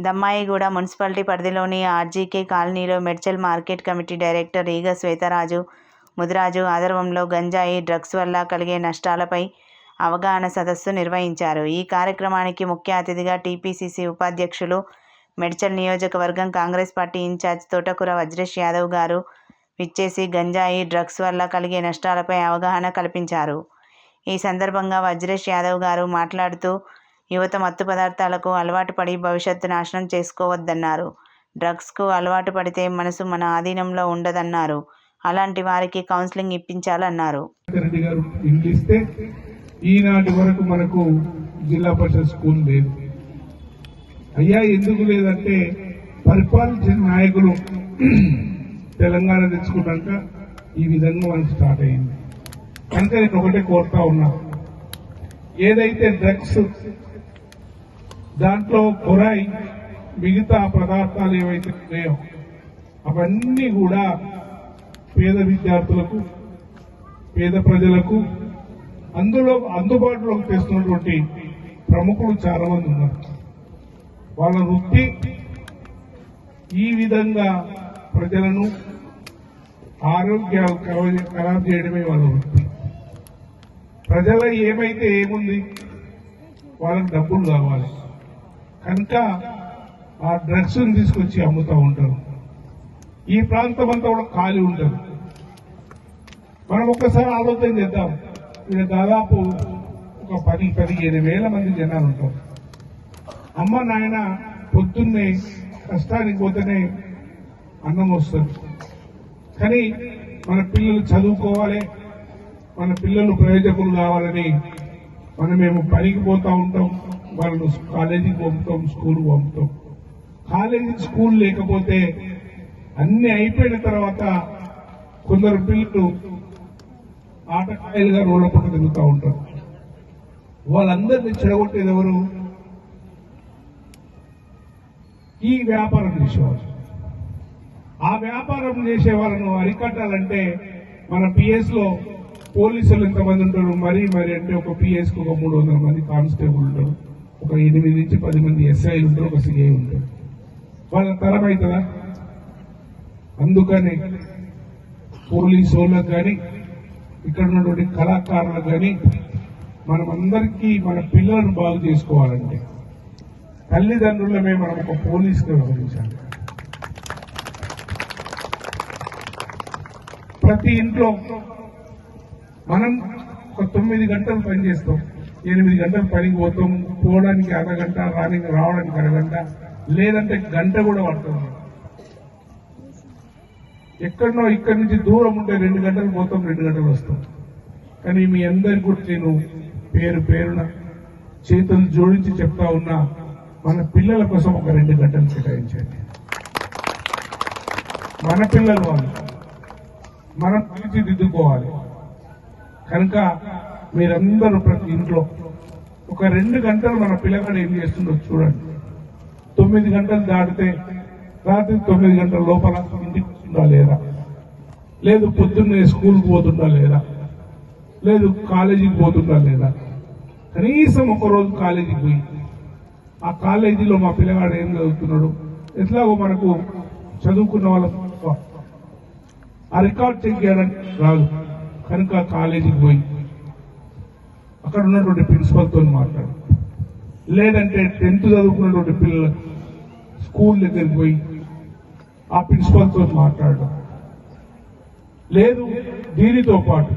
Dammaiguda municipality పరిధిలోని RGK కాలనీలో Medchal market committee director ఈగ శ్వేతరాజు ముదిరాజు ఆధ్వర్యంలో గంజాయి డ్రగ్స్ వల్ల కలిగే నష్టాలపై అవగాహన సదస్సు నిర్వహించారు. ఈ కార్యక్రమానికి ముఖ్య అతిథిగా టీపీసీసీ ఉపాధ్యక్షులు మెడ్చల్ నియోజకవర్గం కాంగ్రెస్ పార్టీ ఇన్ఛార్జ్ తోటకూర వజ్రేష్ యాదవ్ గారు విచ్చేసి గంజాయి డ్రగ్స్ వల్ల కలిగే నష్టాలపై అవగాహన కల్పించారు. ఈ సందర్భంగా వజ్రేష్ యాదవ్ గారు మాట్లాడుతూ యువత మత్తు పదార్థాలకు అలవాటు పడి భవిష్యత్తు నాశనం చేసుకోవద్దన్నారు. డ్రగ్స్కు అలవాటు పడితే మనసు మన ఆధీనంలో ఉండదన్నారు. అలాంటి వారికి కౌన్సిలింగ్ ఇప్పించాలన్నారు. ఈనాటి వరకు మనకు జిల్లా పరిషత్ స్కూల్ లేదు. అయ్యా ఎందుకు లేదంటే పరిపాలించిన నాయకులు తెలంగాణ తెచ్చుకున్నాక ఈ విధంగా మనకు స్టార్ట్ అయింది కనుక నేను ఒకటే కోరుతా ఉన్నా. ఏదైతే డ్రగ్స్ దాంట్లో కొరాయి మిగతా పదార్థాలు ఏవైతే ఉన్నాయో అవన్నీ కూడా పేద విద్యార్థులకు పేద ప్రజలకు అందులో అందుబాటులోకి తెస్తున్నటువంటి ప్రముఖులు చాలా మంది ఉన్నారు. వాళ్ళ వృత్తి ఈ విధంగా ప్రజలను ఆరోగ్యాలు ఖరాబ్ చేయడమే వాళ్ళ వృత్తి. ప్రజల ఏమైతే ఏముంది? వాళ్ళకి డబ్బులు కావాలి. కనుక ఆ డ్రగ్స్ తీసుకొచ్చి అమ్ముతూ ఉంటారు. ఈ ప్రాంతం అంతా కూడా ఖాళీ ఉండదు మనం ఒక్కసారి ఆలోచన చేద్దాం. ఇక్కడ దాదాపు ఒక పది పదిహేను వేల మంది జనాలు ఉంటారు. అమ్మ నాయన పొద్దున్నే కష్టానికి పోతేనే అన్నం వస్తుంది. కానీ మన పిల్లలు చదువుకోవాలి మన పిల్లలు ప్రయోజకులు కావాలని మనమేమో పనికి పోతూ ఉంటాం. వాళ్ళను కాలేజీకి పంపుతాం స్కూల్కి పంపుతాం. కాలేజీ స్కూల్ లేకపోతే అన్ని అయిపోయిన తర్వాత కొందరు పిల్లలు ఆటకాయలుగా రోడ్ల తిరుగుతూ ఉంటారు. వాళ్ళందరినీ చెడగొట్టేది ఎవరు? ఈ వ్యాపారం చేసేవారు ఆ వ్యాపారం చేసే వాళ్ళను అరికట్టాలంటే మన పిఎస్లో పోలీసులు ఎంతమంది ఉంటారు. మరీ మరి అంటే ఒక పిఎస్కు ఒక మూడు వందల మంది కానిస్టేబుల్ ఉంటారు. ఒక ఎనిమిది నుంచి పది మంది ఎస్ఐ ఉంటారు ఒక సిఐ ఉంటారు వాళ్ళ తరం అవుతుందా? అందుకని పోలీసు వాళ్ళకు కానీ ఇక్కడ ఉన్నటువంటి కళాకారులకు కానీ మనం అందరికీ మన పిల్లలను బాగు చేసుకోవాలంటే తల్లిదండ్రులమే మనం ఒక పోలీసుగా వ్యవహరించాలి. ప్రతి ఇంట్లో మనం ఒక తొమ్మిది గంటలు పని చేస్తాం ఎనిమిది గంటల పనికి పోతాం పోవడానికి అరగంట రానికి రావడానికి అరగంట లేదంటే గంట కూడా పడుతుంది. ఎక్కడనో ఇక్కడి నుంచి దూరం ఉంటే రెండు గంటలు పోతాం రెండు గంటలు వస్తాం. కానీ మీ అందరికి కూడా నేను పేరు పేరున చేతులు జోడించి చెప్తా ఉన్నా మన పిల్లల కోసం ఒక రెండు గంటలు కేటాయించండి. మన పిల్లలు వాళ్ళు మనం తీర్చిదిద్దుకోవాలి కనుక మీరందరూ ప్రతి ఇంట్లో ఒక రెండు గంటలు మన పిల్లగాడు ఏం చేస్తుండో చూడండి. తొమ్మిది గంటలు దాటితే రాత్రి తొమ్మిది గంటల లోపల ఇంటికి వస్తుందా లేదా? లేదు పొద్దున్నే స్కూల్కి పోతుందా లేదా? లేదు కాలేజీకి పోతుందా లేదా? కనీసం ఒక రోజు కాలేజీకి పోయి ఆ కాలేజీలో మా పిల్లగాడు ఏం చదువుతున్నాడు? ఎట్లాగో మనకు చదువుకున్న వాళ్ళ ఆ రికార్డ్ చెక్ చేయడానికి రాదు. కనుక కాలేజీకి పోయి అక్కడ ఉన్నటువంటి ప్రిన్సిపల్తో మాట్లాడు లేదంటే టెన్త్ చదువుకున్నటువంటి పిల్లలు స్కూల్ దగ్గరికి పోయి ఆ ప్రిన్సిపల్తో మాట్లాడడం. లేదు దీనితో పాటు